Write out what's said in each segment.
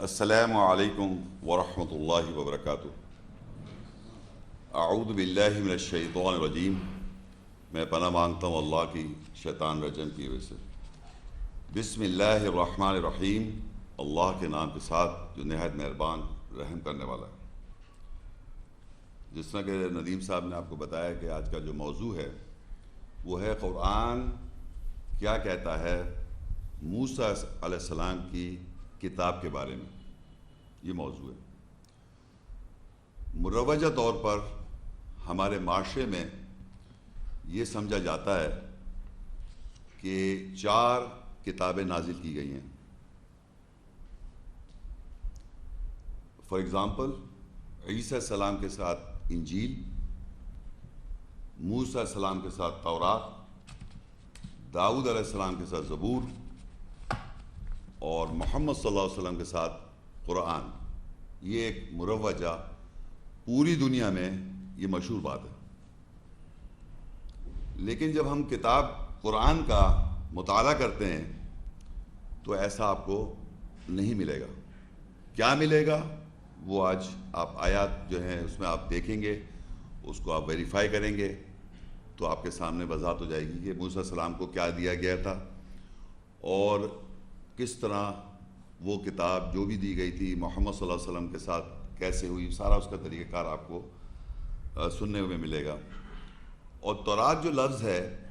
السلام علیکم ورحمۃ اللہ وبرکاتہ۔ اعوذ باللہ من الشیطان الرجیم۔ میں پناہ مانگتا ہوں اللہ کی شیطان رجم کی وجہ سے۔ بسم اللہ الرحمن الرحیم۔ اللہ کے نام کے ساتھ جو نہایت مہربان رحم کرنے والا ہے۔ جس طرح کہ ندیم صاحب نے آپ کو بتایا کہ آج کا جو موضوع ہے، وہ ہے قرآن کیا کہتا ہے؟ موسیٰ علیہ السلام کی کتاب کے بارے میں۔ یہ موضوع ہے۔ مروجہ طور پر ہمارے معاشرے میں یہ سمجھا جاتا ہے کہ چار کتابیں نازل کی گئی ہیں۔ فار ایگزامپل عیسیٰ السلام کے ساتھ انجیل، موسیٰ السلام کے ساتھ تورات، داؤد علیہ السلام کے ساتھ زبور اور محمد صلی اللہ علیہ وسلم کے ساتھ قرآن، یہ ایک مروجہ پوری دنیا میں یہ مشہور بات ہے۔ لیکن جب ہم کتاب قرآن کا مطالعہ کرتے ہیں، تو ایسا آپ کو نہیں ملے گا۔ کیا ملے گا؟ وہ آج آپ آیات جو ہیں، اس میں آپ دیکھیں گے، اس کو آپ ویریفائی کریں گے، تو آپ کے سامنے وضاحت ہو جائے گی کہ موسیٰ السلام کو کیا دیا گیا تھا۔ اور کس طرح وہ کتاب جو بھی دی گئی تھی محمد صلی اللہ علیہ وسلم کے ساتھ کیسے ہوئی، سارا اس کا طریقہ کار آپ کو سننے میں ملے گا۔ اور تورات جو لفظ ہے،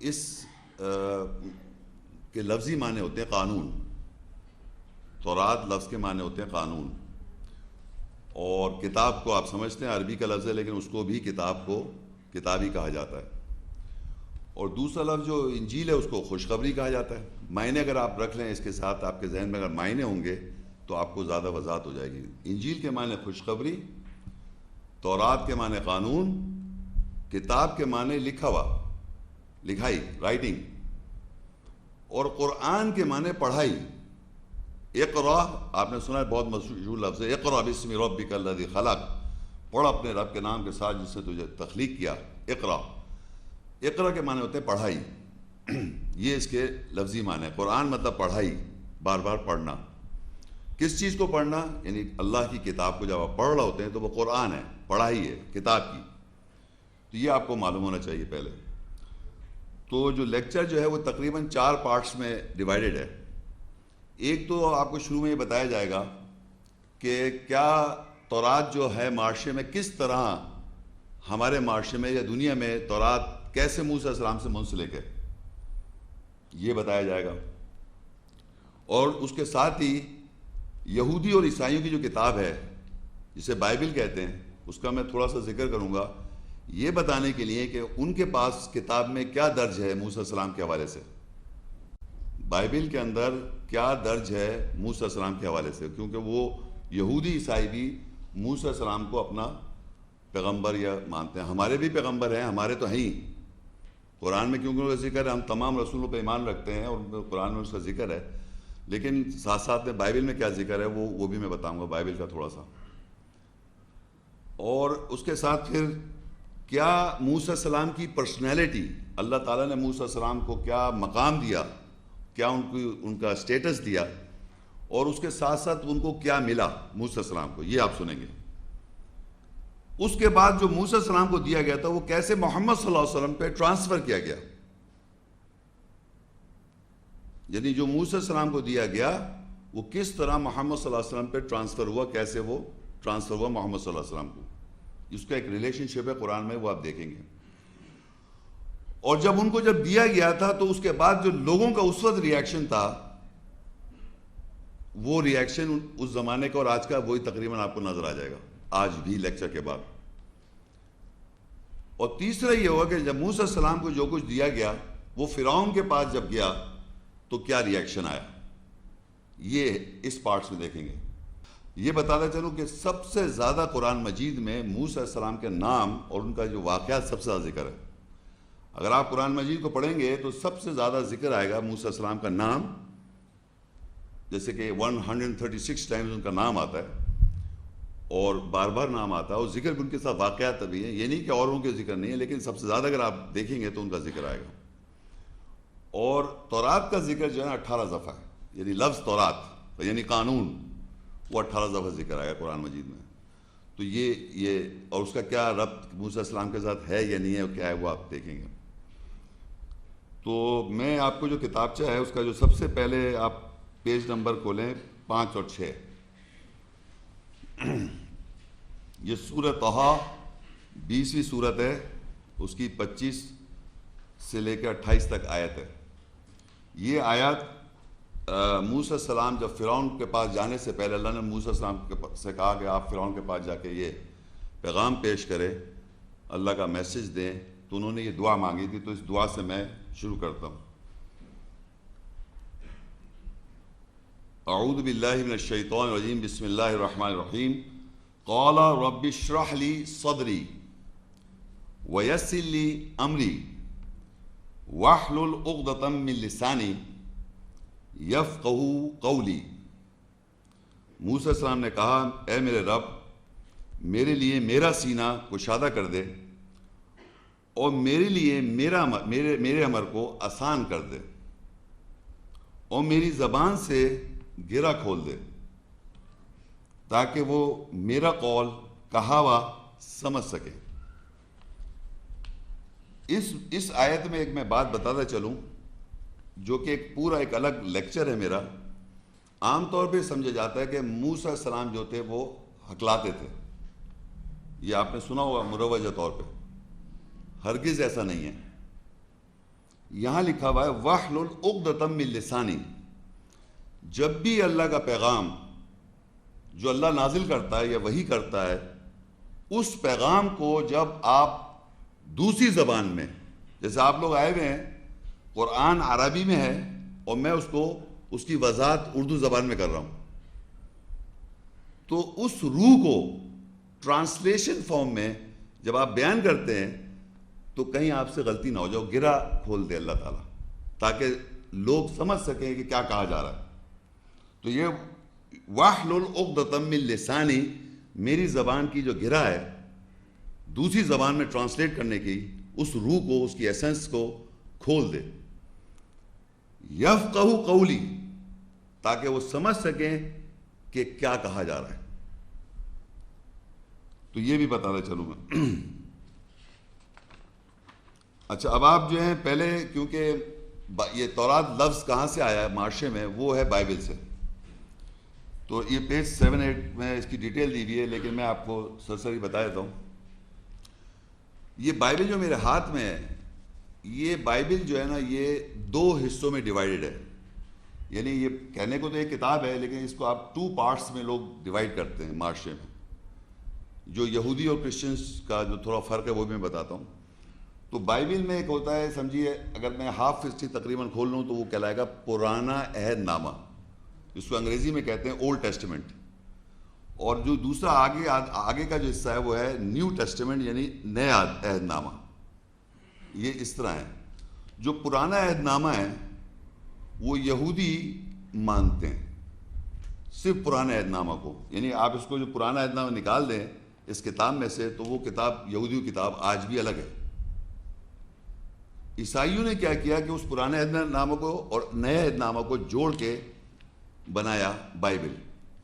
اس کے لفظی معنی ہوتے ہیں قانون۔ تورات لفظ کے معنی ہوتے ہیں قانون۔ اور کتاب کو آپ سمجھتے ہیں، عربی کا لفظ ہے، لیکن اس کو بھی کتاب کو کتابی کہا جاتا ہے۔ اور دوسرا لفظ جو انجیل ہے، اس کو خوشخبری کہا جاتا ہے۔ معنی اگر آپ رکھ لیں اس کے ساتھ، آپ کے ذہن میں اگر معنی ہوں گے، تو آپ کو زیادہ وضاحت ہو جائے گی۔ انجیل کے معنی خوشخبری، تورات کے معنی قانون، کتاب کے معنی لکھا ہوا، لکھائی رائٹنگ اور قرآن کے معنی پڑھائی۔ اقرا، آپ نے سنا ہے، بہت مشہور لفظ ہے۔ اقرا بسم ربک الذی خلق۔ پڑھ اپنے رب کے نام کے ساتھ جس نے تجھے تخلیق کیا۔ اقرا۔ اقرا کے معنی ہوتے ہیں پڑھائی۔ یہ اس کے لفظی معنی ہے قرآن مطلب پڑھائی، بار بار پڑھنا۔ کس چیز کو پڑھنا؟ یعنی اللہ کی کتاب کو جب آپ پڑھ رہے ہوتے ہیں تو وہ قرآن ہے، پڑھائی ہے، کتاب کی۔ تو یہ آپ کو معلوم ہونا چاہیے پہلے۔ تو جو لیکچر جو ہے وہ تقریباً چار پارٹس میں ڈیوائیڈڈ ہے۔ ایک تو آپ کو شروع میں یہ بتایا جائے گا کہ کیا تورات جو ہے معاشرے میں کس طرح ہمارے معاشرے میں یا دنیا میں تورات کیسے موسیٰ السلام سے منسلک ہے یہ بتایا جائے گا۔ اور اس کے ساتھ ہی یہودی اور عیسائیوں کی جو کتاب ہے، جسے بائبل کہتے ہیں، اس کا میں تھوڑا سا ذکر کروں گا۔ یہ بتانے کے لیے کہ ان کے پاس کتاب میں کیا درج ہے موسیٰ السلام کے حوالے سے؟ بائبل کے اندر کیا درج ہے موسیٰ السلام کے حوالے سے؟ کیونکہ وہ یہودی، عیسائی بھی موسیٰ السلام کو اپنا پیغمبر یا مانتے ہیں۔ ہمارے بھی پیغمبر ہیں، ہمارے تو ہیں ہی۔ قرآن میں کیونکہ ان کا ذکر ہے؟ ہم تمام رسولوں پہ ایمان رکھتے ہیں اور قرآن میں اس کا ذکر ہے۔ لیکن ساتھ ساتھ میں بائبل میں کیا ذکر ہے وہ وہ بھی میں بتاؤں گا بائبل کا تھوڑا سا۔ اور اس کے ساتھ پھر کیا موسیٰ السلام کی پرسنالٹی اللہ تعالیٰ نے موسیٰ السلام کو کیا مقام دیا؟ کیا ان کی ان کا اسٹیٹس دیا؟ اور اس کے ساتھ ساتھ ان کو کیا ملا موسیٰ السلام کو؟ یہ آپ سنیں گے۔ اس کے بعد جو موسیٰ السلام کو دیا گیا تھا، وہ کیسے محمد صلی اللہ علیہ وسلم پہ ٹرانسفر کیا گیا؟ یعنی جو موسیٰ السلام کو دیا گیا، وہ کس طرح محمد صلی اللہ علیہ وسلم پہ ٹرانسفر ہوا، کیسے وہ ٹرانسفر ہوا محمد صلی اللہ علیہ وسلم کو؟ اس کا ایک ریلیشن شپ ہے قرآن میں، وہ آپ دیکھیں گے۔ اور جب ان کو جب دیا گیا تھا، تو اس کے بعد جو لوگوں کا اس وقت ریاکشن تھا، وہ ریاکشن اس زمانے کا اور آج کا، وہی تقریباً آپ کو نظر آ جائے گا۔ آج بھی لیکچر کے بعد۔ اور تیسرا یہ ہوا کہ جب موسیٰ السلام کو جو کچھ دیا گیا، وہ فرعون کے پاس جب گیا، تو کیا ریاکشن آیا؟ یہ اس پارٹس میں دیکھیں گے۔ یہ بتاتا چلوں کہ سب سے زیادہ قرآن مجید میں موسیٰ السلام کے نام اور ان کا جو واقعات سب سے زیادہ ذکر ہے۔ اگر آپ قرآن مجید کو پڑھیں گے، تو سب سے زیادہ ذکر آئے گا موسیٰ السلام کا نام۔ جیسے کہ one hundred thirty six times ان کا نام آتا ہے۔ اور بار بار نام آتا ہے اور ذکر بھی ان کے ساتھ واقعات بھی ہیں۔ یہ نہیں کہ اوروں کے ذکر نہیں ہے لیکن سب سے زیادہ اگر آپ دیکھیں گے تو ان کا ذکر آئے گا۔ اور تورات کا ذکر جو ہے، اٹھارہ دفعہ ہے۔ یعنی لفظ تورات یعنی قانون، وہ اٹھارہ دفعہ ذکر آیا قرآن مجید میں۔ تو یہ یہ، اور اس کا کیا ربط موسیٰ السلام کے ساتھ ہے یا نہیں ہے کیا ہے، وہ آپ دیکھیں گے۔ تو میں آپ کو جو کتابچہ ہے، اس کا جو سب سے پہلے آپ پیج نمبر کھولیں، پانچ اور چھ۔ یہ سورت توحا بیسویں صورت ہے، اس کی پچیس سے لے کے اٹھائیس تک آیت ہے۔ یہ آیت موسیٰ السلام جب فرعون کے پاس جانے سے پہلے، اللہ نے موسیٰ السلام سے کہا کہ آپ فرعون کے پاس جا کے یہ پیغام پیش کرے اللہ کا میسج دیں۔ تو انہوں نے یہ دعا مانگی تھی، تو اس دعا سے میں شروع کرتا ہوں۔ اعوذ باللہ من الشیطان الرجیم، بسم اللہ الرحمن الرحیم۔ قال رب اشرح لی صدری ویسر لی امری واحلل عقدۃ من لسانی یفقہ قولی۔ موسیٰ السلام نے کہا، اے میرے رب، میرے لیے میرا سینہ کشادہ کر دے اور میرے لیے میرا میرے میرے عمر کو آسان کر دے اور میری زبان سے گرا کھول دے تاکہ وہ میرا قول، کہاوا سمجھ سکے۔ اس اس آیت میں ایک میں بات بتاتا چلوں، جو کہ ایک پورا ایک الگ لیکچر ہے میرا۔ عام طور پہ سمجھا جاتا ہے کہ موسیٰ السلام جو تھے وہ ہکلاتے تھے۔ یہ آپ نے سنا ہوگا مروجہ طور پہ۔ ہرگز ایسا نہیں ہے۔ یہاں لکھا ہوا ہے، وحل العقدتم من لسانی جب بھی اللہ کا پیغام جو اللہ نازل کرتا ہے یا وہی کرتا ہے، اس پیغام کو جب آپ دوسری زبان میں، جیسے آپ لوگ آئے ہوئے ہیں، قرآن عربی میں ہے اور میں اس کو، اس کی وضاحت اردو زبان میں کر رہا ہوں۔ تو اس روح کو ٹرانسلیشن فارم میں جب آپ بیان کرتے ہیں، تو کہیں آپ سے غلطی نہ ہو جاؤ، گرا کھول دے اللہ تعالیٰ، تاکہ لوگ سمجھ سکیں کہ کیا کہا جا رہا ہے۔ تو یہ واحل العقدتم من لسانی، میری زبان کی جو گرا ہے، دوسری زبان میں ٹرانسلیٹ کرنے کی، اس روح کو، اس کی ایسنس کو کھول دے۔ یفقہ قولی، تاکہ وہ سمجھ سکیں کہ کیا کہا جا رہا ہے۔ تو یہ بھی بتانا چلوں میں۔ اچھا اب آپ جو ہیں، پہلے کیونکہ یہ تورات لفظ کہاں سے آیا ہے؟ معاشرے میں، وہ ہے بائبل سے۔ تو یہ پیج سیون ایٹ میں اس کی ڈیٹیل دی ہوئی ہے، لیکن میں آپ کو سرسری بتا دیتا ہوں۔ یہ بائبل جو میرے ہاتھ میں ہے، یہ بائبل جو ہے نا، یہ دو حصوں میں ڈیوائیڈڈ ہے۔ یعنی یہ کہنے کو تو ایک کتاب ہے، لیکن اس کو آپ ٹو پارٹس میں لوگ ڈیوائیڈ کرتے ہیں معاشرے میں۔ جو یہودی اور کرسچنس کا جو تھوڑا فرق ہے، وہ بھی میں بتاتا ہوں۔ تو بائبل میں ایک ہوتا ہے، سمجھیے، اگر میں ہاف فسٹی تقریباً کھول لوں تو وہ کہلائے گا، پرانا عہد نامہ۔ جس کو انگریزی میں کہتے ہیں اولڈ ٹیسٹمنٹ اور جو دوسرا آگے آگے کا جو حصہ ہے وہ ہے نیو ٹیسٹمنٹ یعنی نیا عہد نامہ یہ اس طرح ہے. جو پرانا عہد نامہ ہے، وہ یہودی مانتے ہیں. صرف پرانے عہد نامہ کو. یعنی آپ اس کو جو پرانا عہد نامہ نکال دیں اس کتاب میں سے، تو وہ کتاب یہودی کتاب آج بھی الگ ہے. عیسائیوں نے کیا کیا کہ اس پرانے عہد نامہ کو اور نئے عہد نامہ کو جوڑ کے بنایا بائبل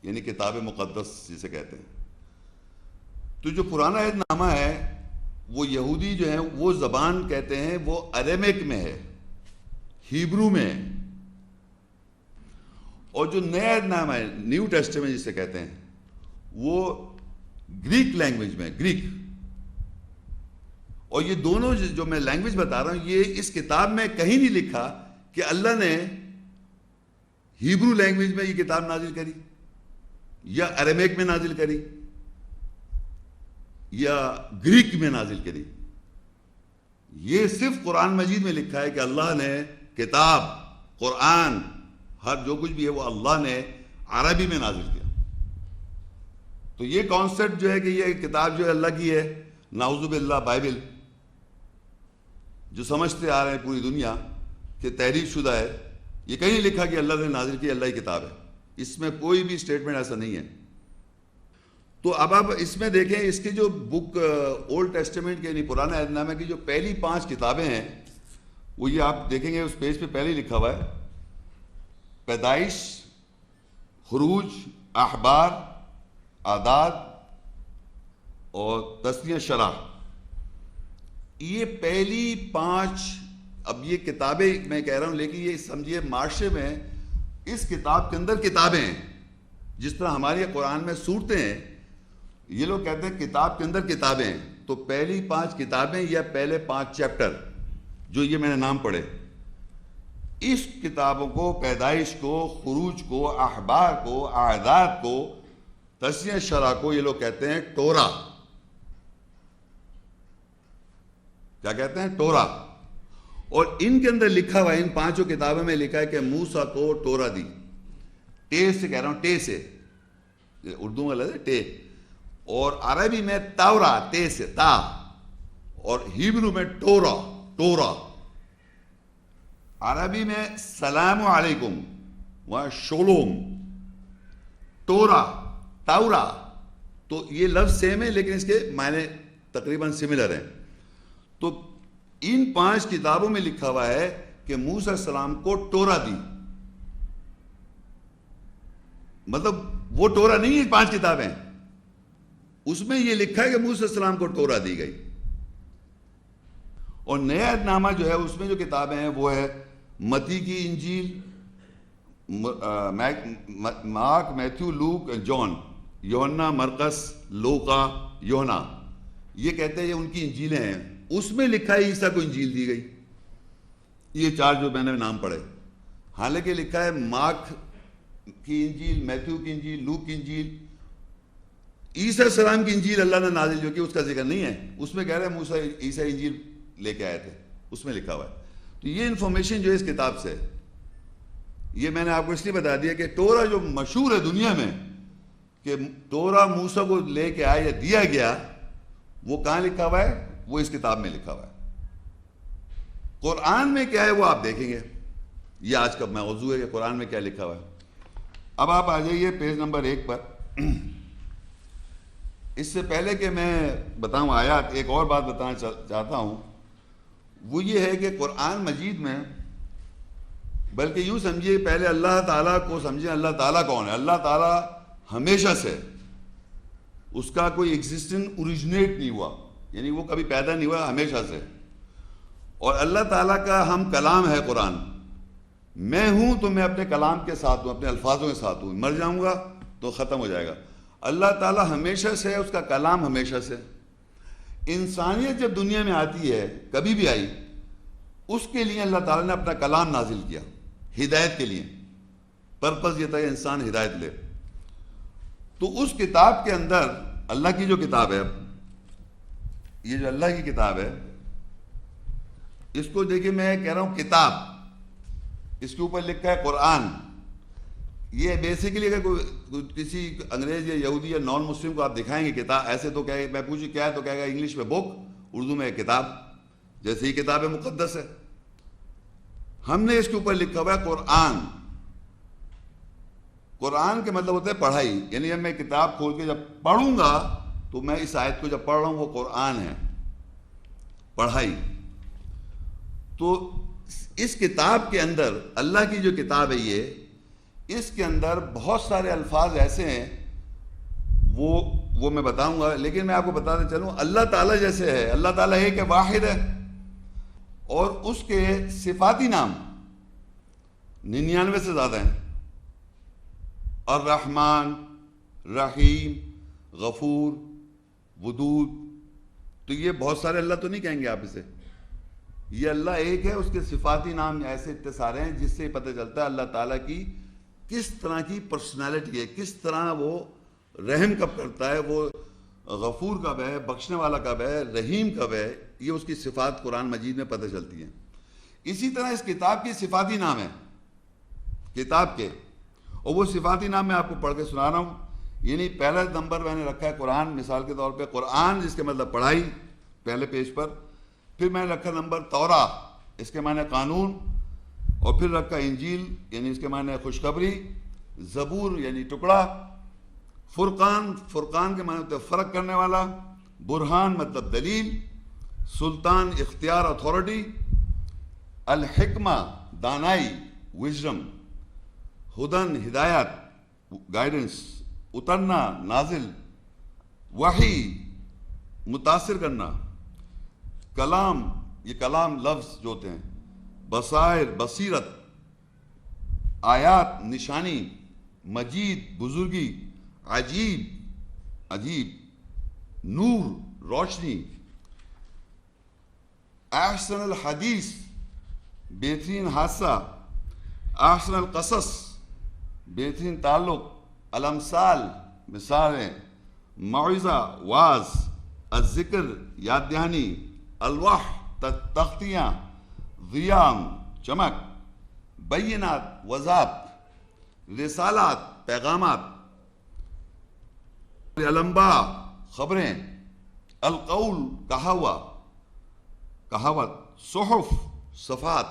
یعنی کتاب مقدس جسے کہتے ہیں۔ تو جو پرانا عہد نامہ ہے، وہ یہودی جو ہیں، وہ زبان کہتے ہیں، وہ اریمک میں ہے، ہیبرو میں ہے۔ اور جو نیا نام ہے، نیو ٹیسٹ میں جسے کہتے ہیں، وہ گریک لینگویج میں گریک۔ اور یہ دونوں جو میں لینگویج بتا رہا ہوں، یہ اس کتاب میں کہیں نہیں لکھا کہ اللہ نے ہیبرو لینگویج میں یہ کتاب نازل کری، یا اریمیک میں نازل کری، یا گریک میں نازل کری۔ یہ صرف قرآن مجید میں لکھا ہے کہ اللہ نے کتاب، قرآن، ہر جو کچھ بھی ہے وہ اللہ نے عربی میں نازل کیا۔ تو یہ کانسیپٹ جو ہے کہ یہ کتاب جو ہے اللہ کی ہے ناؤزب اللہ بائبل، جو سمجھتے آ رہے ہیں پوری دنیا کہ تحریر شدہ ہے۔ یہ کہیں لکھا کہ اللہ نے نازل کی اللہ کی کتاب ہے۔ اس میں کوئی بھی اسٹیٹمنٹ ایسا نہیں ہے۔ تو اب آپ اس میں دیکھیں، اس کی جو بک اولڈ ٹیسٹمنٹ کے یعنی پرانا عہد نامہ کی جو پہلی پانچ کتابیں ہیں، وہ یہ آپ دیکھیں گے، اس پیج پہ پہلے لکھا ہوا ہے۔ پیدائش، خروج، احبار، آداد اور تسلیہ شرح۔ یہ پہلی پانچ اب یہ کتابیں میں کہہ رہا ہوں، لیکن یہ سمجھیے معاشرے میں اس کتاب کے اندر کتابیں ہیں۔ جس طرح ہماری قرآن میں صورتیں ہیں، یہ لوگ کہتے ہیں کتاب کے اندر کتابیں ہیں۔ تو پہلی پانچ کتابیں یا پہلے پانچ چیپٹر، جو یہ میں نے نام پڑھے، اس کتابوں کو، پیدائش کو، خروج کو، احبار کو، اعداد کو تسیہ شرح کو یہ لوگ کہتے ہیں ٹورا۔ کیا کہتے ہیں؟ ٹورا۔ اور ان کے اندر لکھا ہوا ہے، ان پانچوں کتابوں میں لکھا ہے کہ موسا کو ٹورا دی۔ ٹے سے کہہ رہا ہوں، ٹے سے۔ اردو میں لگتا ہے ٹے۔ اور عربی میں تورا تے سے، تا۔ اور ہیبرو میں ٹورا ٹورا۔ عربی میں سلام علیکم وہاں شولوم ٹورا، تورا۔ تو یہ لفظ سیم ہے، لیکن اس کے معنی تقریباً سملر ہیں۔ تو ان پانچ کتابوں میں لکھا ہوا ہے کہ موسیٰ السلام کو ٹورا دی۔ مطلب وہ ٹورا نہیں ہے پانچ کتابیں۔ اس میں یہ لکھا ہے کہ موسیٰ السلام کو ٹورا دی گئی۔ اور نیا نامہ جو ہے، اس میں جو کتابیں ہیں، وہ ہے متی کی انجیل مارک میتھو لوک جان یونا مرکس لوکا یونا یہ کہتے ہیں یہ ان کی انجیلیں ہیں۔ اس میں لکھا ہے عیسیٰ کو انجیل دی گئی۔ یہ چار جو میں نے نام پڑھے۔ حالانکہ لکھا ہے مارک کی انجیل میتھو کی انجیل، لوک کی انجیل۔ عیسیٰ السلام کی انجیل اللہ نے نازل جو کی، اس کا ذکر نہیں ہے۔ اس میں کہہ رہے ہیں موسیٰ، عیسیٰ انجیل لے کے آئے تھے۔ اس میں لکھا ہوا ہے۔ تو یہ انفارمیشن جو ہے اس کتاب سے، یہ میں نے آپ کو اس لیے بتا دیا کہ ٹورا جو مشہور ہے دنیا میں، کہ ٹورا موسیٰ کو لے کے آیا دیا گیا، وہ کہاں لکھا ہوا ہے؟ وہ اس کتاب میں لکھا ہوا ہے۔ قرآن میں کیا ہے وہ آپ دیکھیں گے۔ یہ آج کا موضوع ہے کہ قرآن میں کیا لکھا ہوا ہے۔ اب آپ آ جائیے پیج نمبر ایک پر۔ اس سے پہلے کہ میں بتاؤں آیات، ایک اور بات بتانا چاہتا ہوں۔ وہ یہ ہے کہ قرآن مجید میں، بلکہ یوں سمجھیے، پہلے اللہ تعالیٰ کو سمجھیں اللہ تعالیٰ کون ہے؟ اللہ تعالیٰ ہمیشہ سے، اس کا کوئی ایگزسٹن اوریجنیٹ نہیں ہوا۔ یعنی وہ کبھی پیدا نہیں ہوا، ہمیشہ سے۔ اور اللہ تعالیٰ کا ہم کلام ہے قرآن۔ میں ہوں تو میں اپنے کلام کے ساتھ ہوں، اپنے الفاظوں کے ساتھ ہوں۔ مر جاؤں گا تو ختم ہو جائے گا۔ اللہ تعالیٰ ہمیشہ سے ہے، اس کا کلام ہمیشہ سے۔ انسانیت جب دنیا میں آتی ہے، کبھی بھی آئی، اس کے لیے اللہ تعالیٰ نے اپنا کلام نازل کیا، ہدایت کے لیے۔ پرپز یہ تھا کہ انسان ہدایت لے۔ تو اس کتاب کے اندر، اللہ کی جو کتاب ہے یہ جو اللہ کی کتاب ہے، اس کو دیکھیں میں کہہ رہا ہوں کتاب۔ اس کے اوپر لکھا ہے قرآن۔ یہ بیسیکلی اگر کوئی کسی انگریز یا یہودی یا نان مسلم کو آپ دکھائیں گے کتاب، ایسے تو کہے میں پوچھوں کیا ہے، تو کہے گا انگلش میں بک اردو میں کتاب۔ جیسے ہی کتاب مقدس ہے۔ ہم نے اس کے اوپر لکھا ہوا ہے قرآن۔ قرآن کے مطلب ہوتا ہے پڑھائی۔ یعنی جب میں کتاب کھول کے جب پڑھوں گا تو میں اس آیت کو جب پڑھ رہا ہوں وہ قرآن ہے، پڑھائی۔ تو اس کتاب کے اندر، اللہ کی جو کتاب ہے یہ، اس کے اندر بہت سارے الفاظ ایسے ہیں، وہ وہ میں بتاؤں گا، لیکن میں آپ کو بتاتے چلوں، اللہ تعالیٰ جیسے ہے۔ اللہ تعالیٰ ہے کہ واحد ہے، اور اس کے صفاتی نام ننانوے سے زیادہ ہیں۔ الرحمن، رحیم، غفور ودود تو یہ بہت سارے اللہ تو نہیں کہیں گے آپ اسے؟ یہ اللہ ایک ہے، اس کے صفاتی نام ایسے اتنے سارے ہیں جس سے پتہ چلتا ہے اللہ تعالیٰ کی کس طرح کی پرسنالٹی ہے، کس طرح وہ رحم کب کرتا ہے، وہ غفور کب ہے، بخشنے والا کب ہے، رحیم کب ہے، یہ اس کی صفات قرآن مجید میں پتہ چلتی ہیں۔ اسی طرح اس کتاب کی صفاتی نام ہے کتاب کے، اور وہ صفاتی نام میں آپ کو پڑھ کے سنا رہا ہوں۔ یعنی پہلا نمبر میں نے رکھا ہے قرآن، مثال کے طور پہ قرآن جس کے مطلب پڑھائی، پہلے پیج پر، پھر میں نے رکھا نمبر تورا اس کے معنی قانون، اور پھر رکھا انجیل یعنی اس کے معنی خوشخبری، زبور یعنی ٹکڑا، فرقان فرقان کے معنی ہوتے فرق کرنے والا، برہان مطلب دلیل، سلطان اختیار اتھارٹی الحکمہ دانائی وزڈم ہدن، ہدایت اترنا، نازل، وحی، متاثر کرنا۔ کلام، یہ کلام لفظ جو ہوتے ہیں، بصائر، بصیرت، آیات، نشانی، مجید، بزرگی، عجیب عجیب، نور، روشنی۔ احسن الحدیث، بہترین حادثہ۔ احسن القصص، بہترین تعلق۔ الامثال، مثالیں معوضہ واز، الذکر یاد دہانی الوح تختیاں، ضیام، چمک، بینات، وضاحت، رسالات، پیغامات المبا خبریں، القول کہاوا کہاوت صحف، صفات،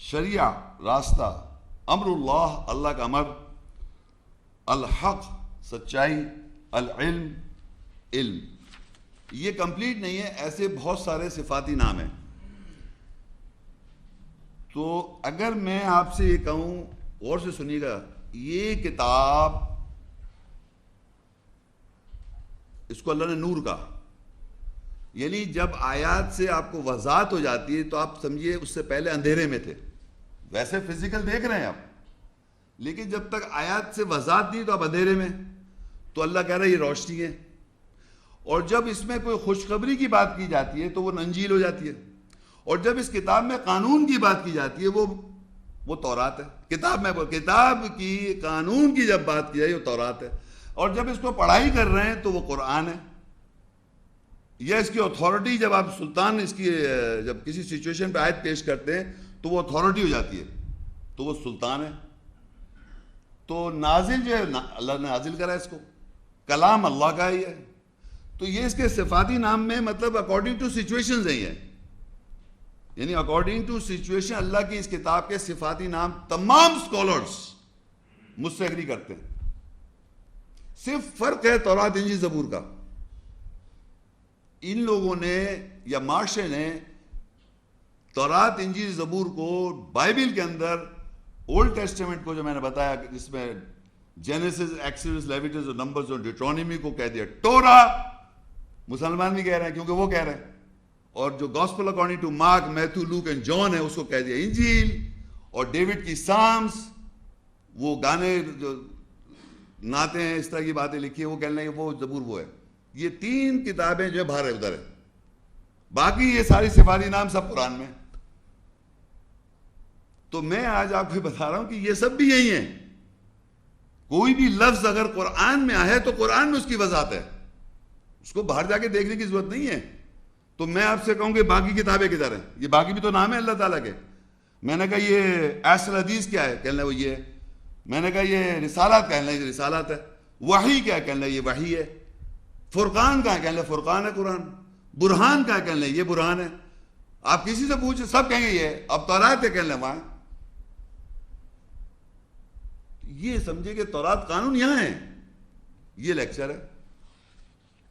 شریعہ، راستہ، امر اللہ اللہ کا امر الحق، سچائی، العلم، علم۔ یہ کمپلیٹ نہیں ہے، ایسے بہت سارے صفاتی نام ہیں۔ تو اگر میں آپ سے یہ کہوں، غور سے سنیے گا، یہ کتاب اس کو اللہ نے نور کہا۔ یعنی جب آیات سے آپ کو وضاحت ہو جاتی ہے تو آپ سمجھیے اس سے پہلے اندھیرے میں تھے۔ ویسے فزیکل دیکھ رہے ہیں آپ۔ لیکن جب تک آیات سے وضاحت نہیں تو آپ اندھیرے میں تو اللہ کہہ رہا ہے یہ روشنی ہے۔ اور جب اس میں کوئی خوشخبری کی بات کی جاتی ہے تو وہ ننجیل ہو جاتی ہے۔ اور جب اس کتاب میں قانون کی بات کی جاتی ہے وہ وہ تورات ہے۔ کتاب میں کتاب کی قانون کی جب بات کی جائے وہ تورات ہے۔ اور جب اس کو پڑھائی کر رہے ہیں تو وہ قرآن ہے۔ یا اس کی اتھارٹی جب آپ سلطان اس کی، جب کسی سچویشن پہ آیت پیش کرتے ہیں تو وہ اتھارٹی ہو جاتی ہے۔ تو وہ سلطان ہے۔ تو نازل جو ہے اللہ نے نازل کرا اس کو۔ کلام اللہ کا ہی ہے۔ تو یہ اس کے صفاتی نام میں مطلب اکارڈنگ ٹو سچویشن ہی ہے یعنی اکارڈنگ ٹو سچویشن اللہ کی اس کتاب کے صفاتی نام تمام سکولرز مجھ سے اگری کرتے ہیں۔ صرف فرق ہے تورات انجی زبور کا۔ ان لوگوں نے یا مارشے نے تورات انجی زبور کو بائبل کے اندر اولڈ ٹیسٹیمنٹ کو جو میں نے بتایا جس میں جینیسز ایکسیڈس لیویٹز اور نمبرز اور ڈیٹرونیمی کو کہہ دیا ٹورا مسلمان بھی کہہ رہے ہیں کیونکہ وہ کہہ رہے ہیں۔ اور جو gospel according to Mark Matthew Luke and John ہے، اس کو کہہ دیا انجیل اور ڈیوڈ کی سامس وہ گانے جو ناتے ہیں، اس طرح کی باتیں لکھی ہیں، وہ کہنے لگے وہ زبور وہ ہے۔ یہ تین کتابیں جو ہے باہر ادھر ہے۔ باقی یہ ساری سفاری نام سب قرآن میں تو میں آج آپ کو بتا رہا ہوں کہ یہ سب بھی یہی ہیں۔ کوئی بھی لفظ اگر قرآن میں آئے تو قرآن میں اس کی وضاحت ہے۔ اس کو باہر جا کے دیکھنے کی ضرورت نہیں ہے۔ تو میں آپ سے کہوں کہ باقی کتابیں کدھر ہیں؟ یہ باقی بھی تو نام ہے اللہ تعالیٰ کے۔ میں نے کہا یہ ایسل حدیث کیا ہے؟ کہنا وہ یہ ہے۔ میں نے کہا یہ رسالات کہنا یہ رسالات ہے۔ وحی کیا کہنا یہ وحی ہے۔ فرقان کا ہے؟ کہنا فرقان ہے قرآن۔ برہان کا ہے؟ کہنا یہ برہان ہے۔ آپ کسی سے پوچھیں سب کہیں گے یہ اب تورات ہے کہنا وہاں۔ یہ سمجھے کہ تورات قانون یہاں ہے۔ یہ لیکچر ہے۔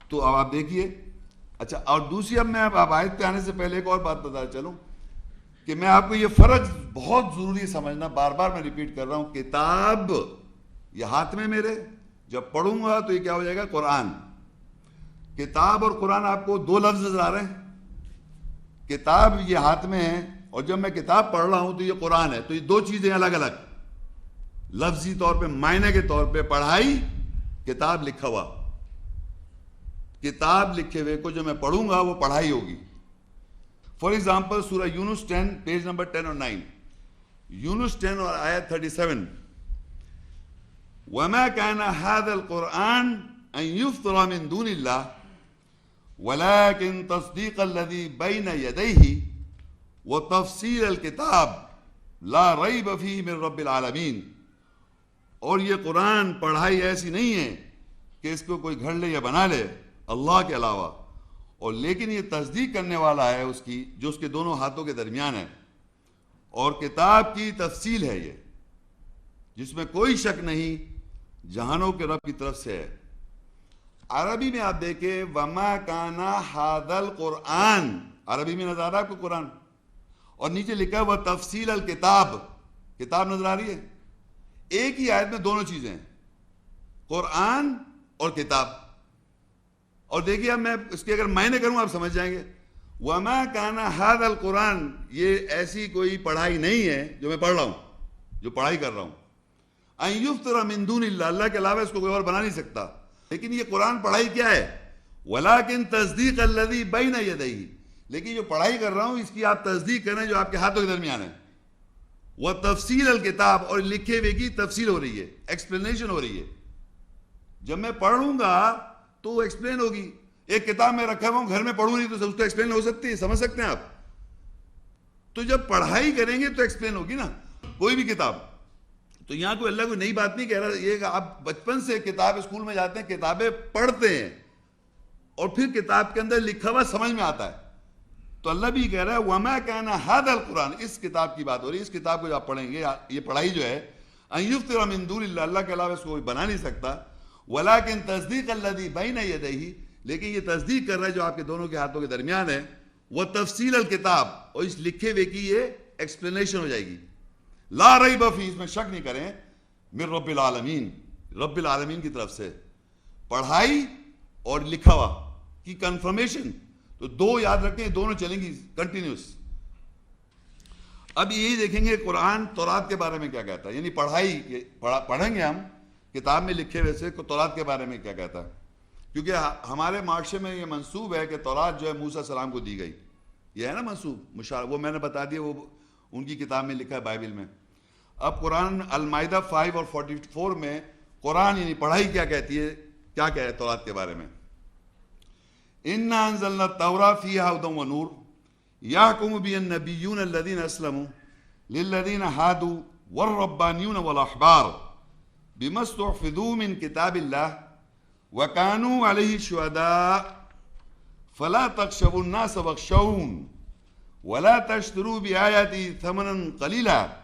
تو اب آپ دیکھیے۔ اچھا اور دوسری اب میں اب آیت پہ آنے سے پہلے ایک اور بات بتا چلوں کہ میں آپ کو یہ فرق بہت ضروری سمجھنا، بار بار میں ریپیٹ کر رہا ہوں، کتاب یہ ہاتھ میں میرے، جب پڑھوں گا تو یہ کیا ہو جائے گا؟ قرآن۔ کتاب اور قرآن آپ کو دو لفظ آ رہے ہیں۔ کتاب یہ ہاتھ میں ہے اور جب میں کتاب پڑھ رہا ہوں تو یہ قرآن ہے۔ تو یہ دو چیزیں الگ الگ۔ لفظی طور پر معنی کے طور پر پڑھائی، کتاب لکھا ہوا۔ کتاب لکھے ہوئے کو جو میں پڑھوں گا، وہ پڑھائی ہوگی۔ فور ایگزامپل سورہ Yunus ten, page number ten اور نائن۔ یونس ٹین اور آیت تھرٹی سیون۔ وما كان هذا القرآن أن يفترى من دون الله ولكن تصديق الذي بين يديه وتفصيل الكتاب لا ريب فيه من رب العالمين۔ اور یہ قرآن پڑھائی ایسی نہیں ہے کہ اس کو کوئی گھڑ لے یا بنا لے، اللہ کے علاوہ۔ اور لیکن یہ تصدیق کرنے والا ہے اس کی، جو اس کے دونوں ہاتھوں کے درمیان ہے۔ اور کتاب کی تفصیل ہے یہ، جس میں کوئی شک نہیں، جہانوں کے رب کی طرف سے ہے۔ عربی میں آپ دیکھیں، وما کانا حادل قرآن عربی میں نظر آ رہا ہے آپ کو قرآن۔ اور نیچے لکھا وہ تفصیل الکتاب کتاب نظر آ رہی ہے؟ ایک ہی آیت میں دونوں چیزیں ہیں۔ قرآن اور کتاب۔ اور دیکھیے اب میں اس کے اگر معنی کروں آپ سمجھ جائیں گے۔ وما کانا حاد القرآن۔ یہ ایسی کوئی پڑھائی نہیں ہے جو میں پڑھ رہا ہوں، جو پڑھائی کر رہا ہوں۔ ایفترا من دون اللہ اللہ کے علاوہ اس کو کوئی اور بنا نہیں سکتا۔ لیکن یہ قرآن پڑھائی کیا ہے؟ ولیکن تصدیق الذی بین یدیہ لیکن جو پڑھائی کر رہا ہوں، اس کی آپ تصدیق کریں جو آپ کے ہاتھوں کے درمیان ہے۔ وہ تفصیل الکتاب اور لکھے ہوئے کی تفصیل ہو رہی ہے ایکسپلینیشن ہو رہی ہے۔ جب میں پڑھوں گا تو وہ ایکسپلین ہوگی۔ ایک کتاب میں رکھا ہوا ہوں، گھر میں پڑھوں نہیں تو اس کو ایکسپلین ہو سکتی ہے، سمجھ سکتے ہیں آپ؟ تو جب پڑھائی کریں گے تو ایکسپلین ہوگی نا، کوئی بھی کتاب۔ تو یہاں کوئی اللہ کوئی نئی بات نہیں کہہ رہا، یہ کہ آپ بچپن سے کتاب اسکول میں جاتے ہیں، کتابیں پڑھتے ہیں اور پھر کتاب کے اندر لکھا ہوا سمجھ میں آتا ہے۔ تو اللہ بھی کہہ رہا ہے، وما کہنا حد القرآن۔ اس کتاب کی بات ہو رہی ہے، اس کتاب کو جو آپ پڑھیں گے یہ پڑھائی جو ہے ایفت من اللہ اللہ کے علاوہ اس کو کوئی بنا نہیں سکتا۔ ولیکن تصدیق اللہ دی بین یدیہ لیکن یہ تصدیق کر رہا ہے جو آپ کے دونوں کے ہاتھوں کے درمیان ہے۔ وہ تفصیل الکتاب اور اس لکھے ہوئے کی یہ ایکسپلینیشن ہو جائے گی۔ لا ریب فی اس میں شک نہیں کریں۔ من رب العالمین رب العالمین کی طرف سے۔ پڑھائی اور لکھا ہوا۔ کی کنفرمیشن تو دو یاد رکھیں دونوں چلیں گی کنٹینیوس اب یہی دیکھیں گے قرآن تورات کے بارے میں کیا کہتا ہے۔ یعنی پڑھائی پڑھیں گے ہم، کتاب میں لکھے ہوئے سے تورات کے بارے میں کیا کہتا ہے۔ کیونکہ ہمارے معاشرے میں یہ منصوب ہے کہ تورات جو ہے موسیٰ السلام کو دی گئی۔ یہ ہے نا منصوب وہ میں نے بتا دیا، وہ ان کی کتاب میں لکھا ہے بائبل میں۔ اب قرآن المائدہ فائیو اور فورٹی فور میں قرآن یعنی پڑھائی کیا کہتی ہے، کیا کہہ ہے تورات کے بارے میں؟ إنا أنزلنا التوراة فيها هدى ونور. يحكم بها النبيون الذين أسلموا للذين هادوا والربانيون والأحبار بما استحفظوا من كتاب الله وكانوا عليه شهداء. فلا تخشوا الناس واخشون ولا تشتروا بآياتي ثمنا قليلا.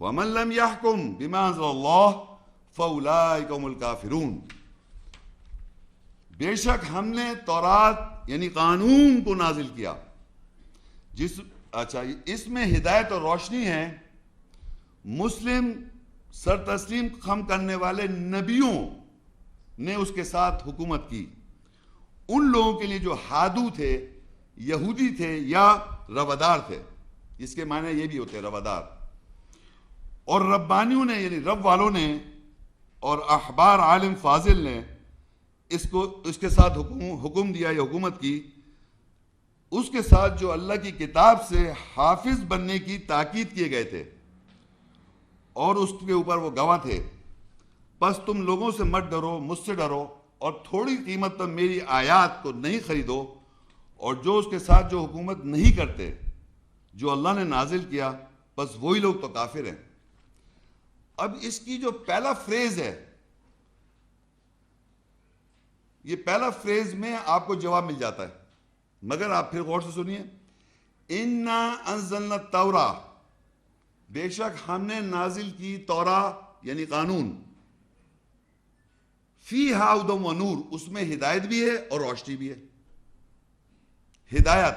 ومن لم يحكم بما أنزل الله فأولئك هم الكافرون. بے شک ہم نے تورات یعنی قانون کو نازل کیا۔ جس اچھا اس میں ہدایت اور روشنی ہے۔ مسلم سر تسلیم خم کرنے والے نبیوں نے اس کے ساتھ حکومت کی۔ ان لوگوں کے لیے جو ہادو تھے، یہودی تھے یا روادار تھے، اس کے معنی یہ بھی ہوتے روادار۔ اور ربانیوں نے یعنی رب والوں نے اور اخبار عالم فاضل نے اس کو، اس کے ساتھ حکم حکم دیا یا حکومت کی، اس کے ساتھ جو اللہ کی کتاب سے حافظ بننے کی تاکید کیے گئے تھے، اور اس کے اوپر وہ گواہ تھے۔ بس تم لوگوں سے مت ڈرو، مجھ سے ڈرو، اور تھوڑی قیمت پر میری آیات کو نہیں خریدو، اور جو اس کے ساتھ جو حکومت نہیں کرتے، جو اللہ نے نازل کیا، بس وہی لوگ تو کافر ہیں۔ اب اس کی جو پہلا فریز ہے یہ پہلا فریز میں آپ کو جواب مل جاتا ہے۔ مگر آپ پھر غور سے سنیے۔ انا انزلنا تورا بے شک ہم نے نازل کی تورا یعنی قانون فی ہاؤدم و نور، اس میں ہدایت بھی ہے اور روشنی بھی ہے۔ ہدایت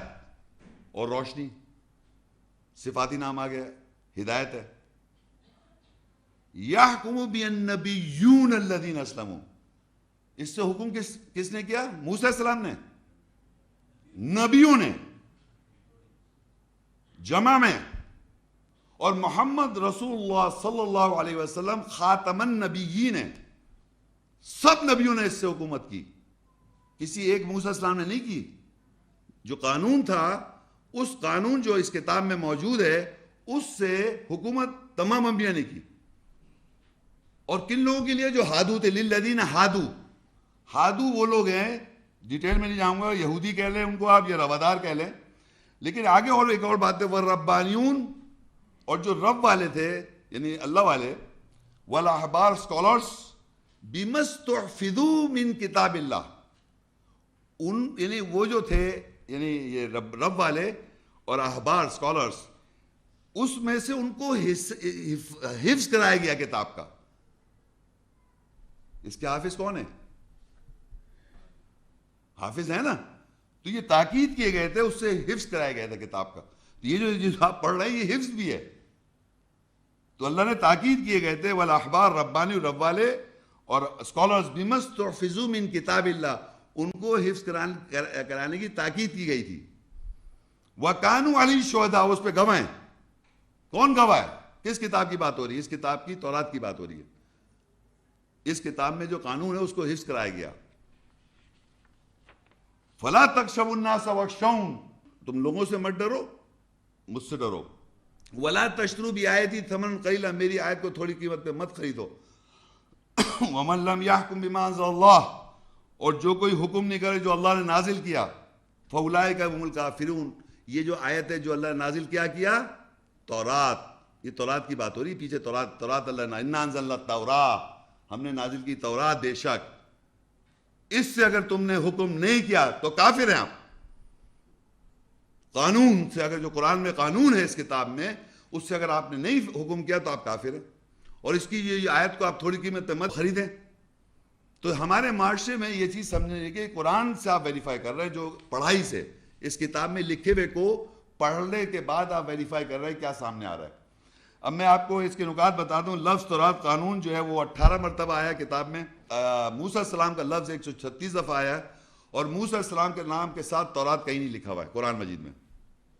اور روشنی، صفاتی نام آ گیا، ہدایت ہے۔ یا حکم بھی الذین اسلموا اس سے حکم کس کس نے کیا؟ موسیٰ السلام نے۔ نبیوں نے۔ جمع میں۔ اور محمد رسول اللہ صلی اللہ علیہ وسلم، خاتم النبیین ہے سب نبیوں نے اس سے حکومت کی۔ کسی ایک موسیٰ السلام نے نہیں کی۔ جو قانون تھا، اس قانون جو اس کتاب میں موجود ہے، اس سے حکومت تمام انبیاء نے کی۔ اور کن لوگوں کے لیے؟ جو ہادو تھے للذین ہادو۔ ہادو وہ لوگ ہیں، ڈیٹیل میں نہیں جاؤں گا، یہودی کہہ لیں ان کو آپ یا روادار کہہ لیں۔ لیکن آگے اور ایک اور بات ہے وہ ربانیون اور جو رب والے تھے یعنی اللہ والے والاحبار اسکالرس بیمستحفظو من کتاب اللہ ان یعنی وہ جو تھے یعنی یہ رب رب والے اور احبار اسکالرس اس میں سے ان کو حفظ کرایا گیا کتاب کا۔ اس کے حافظ کون ہے حافظ ہے نا؟ تو یہ تاکید کیے گئے تھے، اس سے حفظ کرایا گیا تھا کتاب کا۔ تو یہ جو آپ پڑھ رہے ہیں، یہ حفظ بھی ہے۔ تو اللہ نے تاکید کیے گئے تھے والاحبار ربانی رب والے اور اسکالرز بیمس تحفظو من کتاب اللہ ان کو حفظ کرانے کی تاکید کی گئی تھی۔ وہ کانو علی شہدا اس پہ گواہ ہیں۔ کون گواہ ہے؟ کس کتاب کی بات ہو رہی ہے؟ اس کتاب کی تورات کی بات ہو رہی ہے۔ اس کتاب میں جو قانون ہے، اس کو حفظ کرایا گیا۔ فلا تک الناس وخشون تم لوگوں سے مت ڈرو، مجھ سے ڈرو۔ ولا تشترو بھی آیتی تھمن قلیلا میری آیت کو تھوڑی قیمت پہ مت خریدو۔ ومن لم يحكم بما انزل اللہ اور جو کوئی حکم نہیں کرے جو اللہ نے نازل کیا فولائے هم الکافرون یہ جو آیت ہے جو اللہ نے نازل کیا کیا؟ تورات۔ یہ تورات کی بات ہو رہی پیچھے تورات تورات اللہ نے انا انزلنا التوراۃ ہم نے نازل کی تورات، بے شک۔ اس سے اگر تم نے حکم نہیں کیا تو کافر ہیں آپ۔ قانون سے اگر جو قرآن میں قانون ہے اس کتاب میں، اس سے اگر آپ نے نہیں حکم کیا تو آپ کافر ہیں۔ اور اس کی یہ آیت کو آپ تھوڑی قیمت پہ مت خریدیں۔ تو ہمارے معاشرے میں یہ چیز سمجھنے کہ قرآن سے آپ ویریفائی کر رہے ہیں جو پڑھائی سے، اس کتاب میں لکھے ہوئے کو پڑھنے کے بعد آپ ویریفائی کر رہے ہیں کیا سامنے آ رہا ہے۔ اب میں آپ کو اس کے نکات بتا دوں۔ لفظ تورات قانون جو ہے وہ اٹھارہ مرتبہ آیا کتاب میں۔ موسیٰ السلام کا لفظ ایک سو چھتیس دفعہ آیا ہے اور موسیٰ السلام کے نام کے ساتھ تورات کہیں نہیں لکھا ہوا ہے، قرآن مجید میں۔